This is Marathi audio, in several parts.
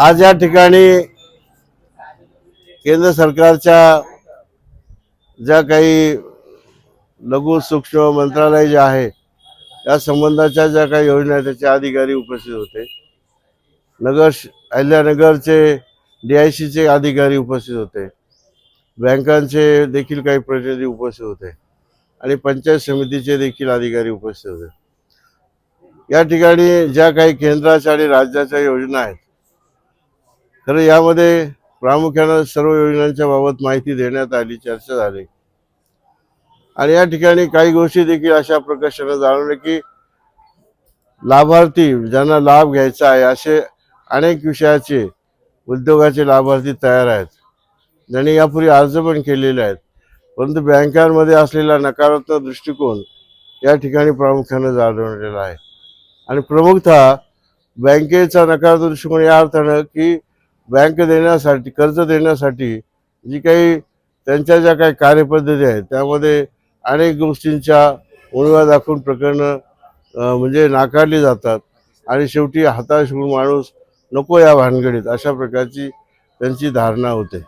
आज या ठिकाणी केंद्र सरकारच्या ज्या काही लघु सूक्ष्म मंत्रालय जे आहे या संबंधाच्या ज्या काही योजना आहेत त्याचे अधिकारी उपस्थित होते. नगर अहिल्यानगरचे डी आय सीचे अधिकारी उपस्थित होते. बँकांचे देखील काही प्रतिनिधी उपस्थित होते. आणि पंचायत समितीचे देखील अधिकारी उपस्थित होते. या ठिकाणी ज्या काही केंद्राच्या आणि राज्याच्या योजना आहेत तर यामध्ये प्रामुख्यानं सर्व योजनांच्या बाबत माहिती देण्यात आली चर्चा झाली. आणि या ठिकाणी काही गोष्टी देखील अशा प्रकाशानं जाणवल्या की लाभार्थी ज्यांना लाभ घ्यायचा आहे असे अनेक विषयाचे उद्योगाचे लाभार्थी तयार आहेत. ज्यांनी यापूर्वी अर्ज पण केलेले आहेत. परंतु बँकांमध्ये असलेला नकारात्मक दृष्टिकोन या ठिकाणी प्रामुख्यानं जाणवलेला आहे. आणि प्रमुखतः बँकेचा नकारात्मक दृष्टिकोन या अर्थानं की बँक देण्यासाठी कर्ज देण्यासाठी जी काही त्यांच्या ज्या काही कार्यपद्धती आहेत त्यामध्ये अनेक गोष्टींच्या उणव्या दाखवून प्रकरणं म्हणजे नाकारली जातात. आणि शेवटी हाताश होऊन माणूस नको या भानगडीत अशा प्रकारची त्यांची धारणा होते.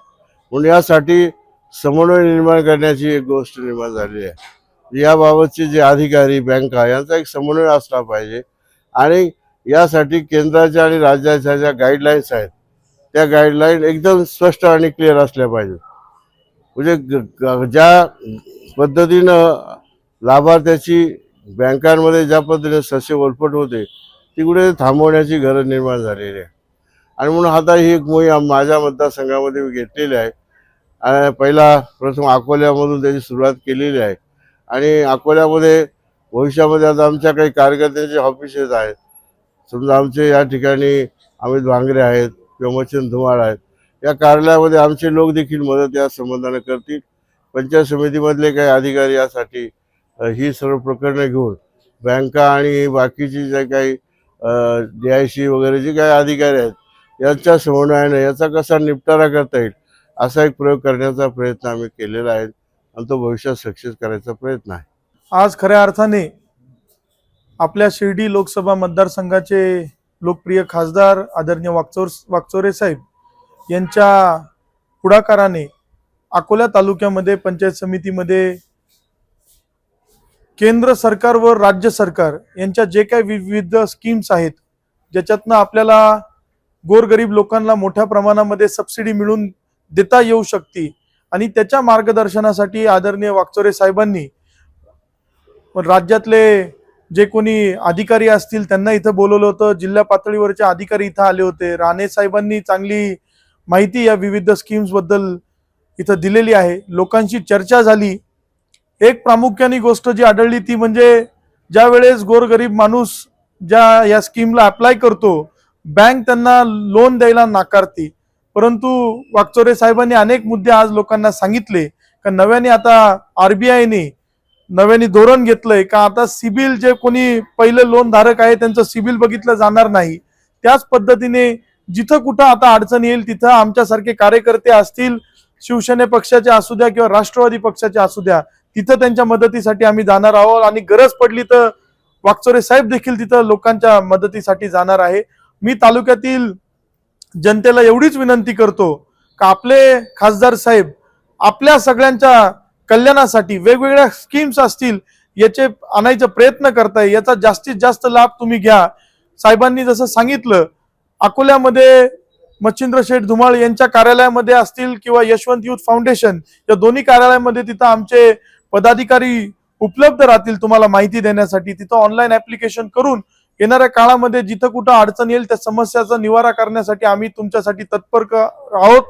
म्हणून यासाठी समन्वय निर्माण करण्याची एक गोष्ट निर्माण झालेली आहे. याबाबतचे जे अधिकारी बँका यांचा एक समन्वय असला पाहिजे. आणि यासाठी केंद्राच्या आणि राज्याच्या ज्या गाईडलाईन्स आहेत त्या गाईडलाईन एकदम स्पष्ट आणि क्लिअर असल्या पाहिजे. म्हणजे ग- ग- ज्या पद्धतीनं लाभार्थ्याची बँकांमध्ये ज्या पद्धतीने सस्य ओलपट होते तिकडे थांबवण्याची गरज निर्माण झालेली आहे. आणि म्हणून आता ही एक मोहीम माझ्या मतदारसंघामध्ये मी घेतलेली आहे. आणि पहिला प्रथम अकोल्यामधून त्याची सुरुवात केलेली आहे. आणि अकोल्यामध्ये भविष्यामध्ये आता आमच्या काही कार्यकर्त्यांचे ऑफिसेस आहेत. समजा आमचे या ठिकाणी अमित भांगरे आहेत किंवा धुमाळ आहेत. या कार्यालयामध्ये आमचे लोक देखील मदत या संबंधाने करतील. पंचायत समितीमधले काही अधिकारी यासाठी ही सर्व प्रकरणं घेऊन बँका आणि बाकीची जे काही डी आय सी वगैरे जे काही अधिकारी आहेत यांच्या समन्वयाने याचा कसा निपटारा करता येईल असा एक प्रयोग करण्याचा प्रयत्न आम्ही केलेला आहे आणि तो भविष्यात सक्सेस करायचा प्रयत्न आहे. आज खऱ्या अर्थाने आपल्या शिर्डी लोकसभा मतदारसंघाचे लोकप्रिय खासदार आदरणीय वागचोर वागचोरे साहेब यांच्या पुढाकाराने अकोला तालुक्यामध्ये पंचायत समितीमध्ये केंद्र सरकार व राज्य सरकार यांच्या जे काही विविध स्कीम्स आहेत ज्याच्यातनं आपल्याला गोरगरीब लोकांना मोठ्या प्रमाणामध्ये सबसिडी मिळून देता येऊ शकते. आणि त्याच्या मार्गदर्शनासाठी आदरणीय वागचोरे साहेबांनी राज्यातले जे कोणी अधिकारी असतील त्यांना इथं बोलवलं होतं. जिल्हा पातळीवरचे अधिकारी इथं आले होते. राणे साहेबांनी चांगली माहिती या विविध स्कीम्सबद्दल इथं दिलेली आहे. लोकांशी चर्चा झाली. एक प्रामुख्याने गोष्ट जी आढळली ती म्हणजे ज्या वेळेस गोरगरीब माणूस ज्या या स्कीमला अप्लाय करतो बँक त्यांना लोन द्यायला नाकारते. परंतु वागचोरे साहेबांनी अनेक मुद्दे आज लोकांना सांगितले. का नव्याने आता आरबीआयने नव्याने धोरण घेतलंय का आता सिबिल जे कोणी पहिले लोन धारक आहे त्यांचं सिबिल बघितलं जाणार नाही. त्याच पद्धतीने जिथं कुठं आता अडचण येईल तिथं आमच्यासारखे कार्यकर्ते असतील शिवसेने पक्षाचे असू द्या किंवा राष्ट्रवादी पक्षाचे असू द्या तिथं त्यांच्या मदतीसाठी आम्ही जाणार आहोत आणि गरज पडली तर वाकचोरे साहेब देखील तिथं लोकांच्या मदतीसाठी जाणार आहे. मी तालुक्यातील जनतेला एवढीच विनंती करतो का आपले खासदार साहेब आपल्या सगळ्यांच्या कल्याणासाठी वेगवेगळ्या स्कीम्स असतील याचे आणायचा प्रयत्न करताय याचा जास्तीत जास्त लाभ तुम्ही घ्या. साहेबांनी जसं सांगितलं अकोल्यामध्ये मच्छिंद्र शेठ धुमाळ यांच्या कार्यालयामध्ये असतील किंवा यशवंत युथ फाउंडेशन या दोन्ही कार्यालयामध्ये तिथं आमचे पदाधिकारी उपलब्ध राहतील तुम्हाला माहिती देण्यासाठी. तिथं ऑनलाईन ऍप्लिकेशन करून येणाऱ्या काळामध्ये जिथं कुठं अडचण येईल त्या समस्याचा निवारा करण्यासाठी आम्ही तुमच्यासाठी तत्पर आहोत.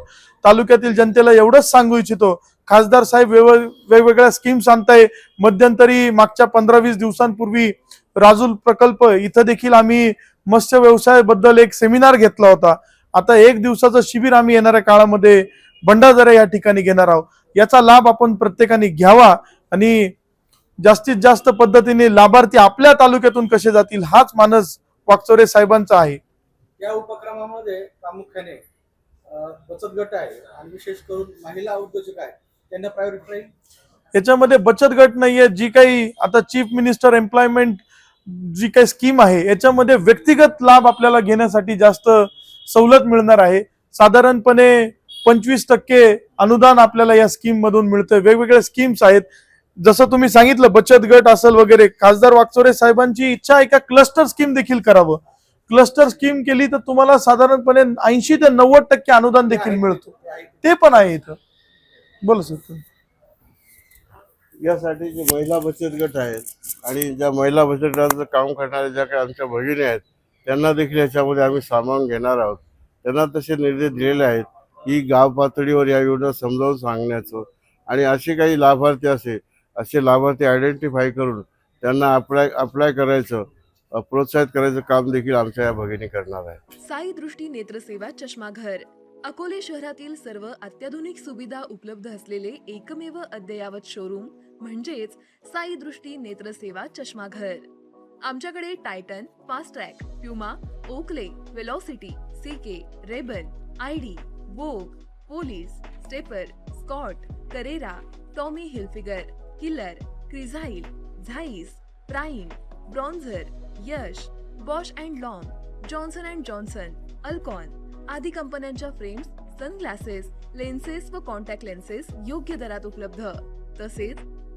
तालुक्यातील जनतेला एवढंच सांगू इच्छितो खासदार साहेब वेव- वेगवेगळ्या स्कीम्स आणताय. मध्यंतरी मागच्या पंधरा वीस दिवसांपूर्वी राजूल प्रकल्प इथं देखील आम्ही मत्स्य व्यवसायाबद्दल एक सेमिनार घेतला होता. आता एक दिवसाचं शिबिर आम्ही येणाऱ्या काळामध्ये भंडारदरा या ठिकाणी घेणार आहोत. याचा लाभ आपण प्रत्येकाने घ्यावा आणि जास्तीत जास्त पद्धतीने लाभार्थी आपल्या तालुक्यातून कसे जातील हाच मानस वाकचोरे साहेबांचा आहे. या उपक्रमामध्ये प्रामुख्याने बचत गट आहे आणि विशेष करून महिला उद्योजक आहे त्यांना प्रायोरिटी राहील? याच्यामध्ये बचत गट नाहीये जी काही आता चीफ मिनिस्टर एम्प्लॉयमेंट जी काही स्कीम आहे याच्यामध्ये व्यक्तिगत लाभ आपल्याला घेण्यासाठी जास्त सवलत मिळणार आहे. साधारणपणे पंचवीस टक्के अनुदान आपल्याला या स्कीम मधून मिळतं. वेगवेगळ्या स्कीम्स आहेत. जसं तुम्ही सांगितलं बचत गट असेल वगैरे खासदार वागचोरे साहेबांची इच्छा आहे का क्लस्टर स्कीम देखील करावं? क्लस्टर स्कीम केली तर तुम्हाला साधारणपणे ऐंशी ते नव्वद टक्के अनुदान देखील मिळतो. ते पण आहे इथं. बोल सर यासाठी जे महिला बचत गट आहेत आणि ज्या महिला बचत गटाचं काम करणाऱ्या ज्या काही आमच्या भगिनी आहेत त्यांना देखील याच्यामध्ये आम्ही सामावून घेणार आहोत. त्यांना तसे निर्देश दिलेले आहेत की गाव पातळीवर या योजना समजावून सांगण्याचं. आणि असे काही लाभार्थी असे असे लाभार्थी आयडेंटिफाय करून त्यांना अप्लाय अप्लाय करायचं प्रोत्साहित करायचं काम देखील आमच्या या भगिनी करणार आहे साई दृष्टी नेत्रसेवा चष्माघर अकोले शहरातील सर्व अत्याधुनिक सुविधा उपलब्ध असलेले एकमेव अद्ययावत शोरूम म्हणजेच साई दृष्टी नेत्रसेवा चष्माघर. आमच्याकडे Titan Fastrack Puma Oakley Velocity CK Ray-Ban ID Vogue Police Stepper Scott Carrera Tommy Hilfiger Killer Crizal Zeiss Prime Bronzer Yash Bausch and Lomb Johnson and Johnson Alcon आदी कंपन्यांच्या फ्रेम्स सनग्लासेस लेन्सेस व कॉन्टॅक्ट लेन्सेस योग्य दरात उपलब्ध. तसेच